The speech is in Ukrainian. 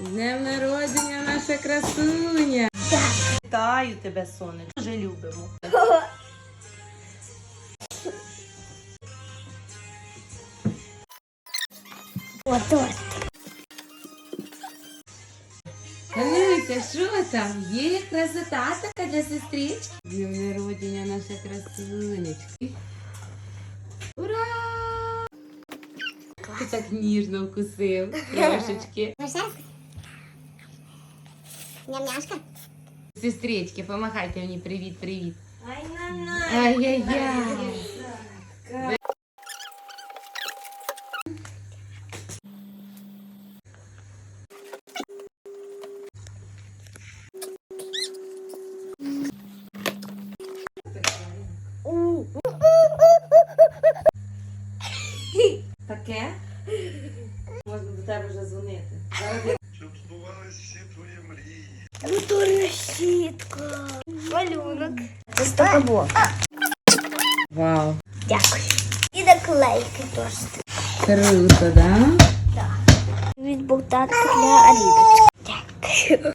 Днем народження, наша красуня! Вітаю тебе, сонечко. Дуже любимо. О, торт. Галюся, що там? Є красота така для сестрички? Днем народження, наша красунечка. Ура! Ти так ніжно вкусив трошечки. Ням-няшка. Сестрички, помахайте мені привіт, привіт. Ай-яй-яй. Таке? Можна до тебе вже дзвонити. Щоб збувались всі твої мрії. Моторна щітка. Малюнок. Це стокоблок. Вау. Дякую. І наклейки теж. Круто, да? Від так для Аліночки. Дякую.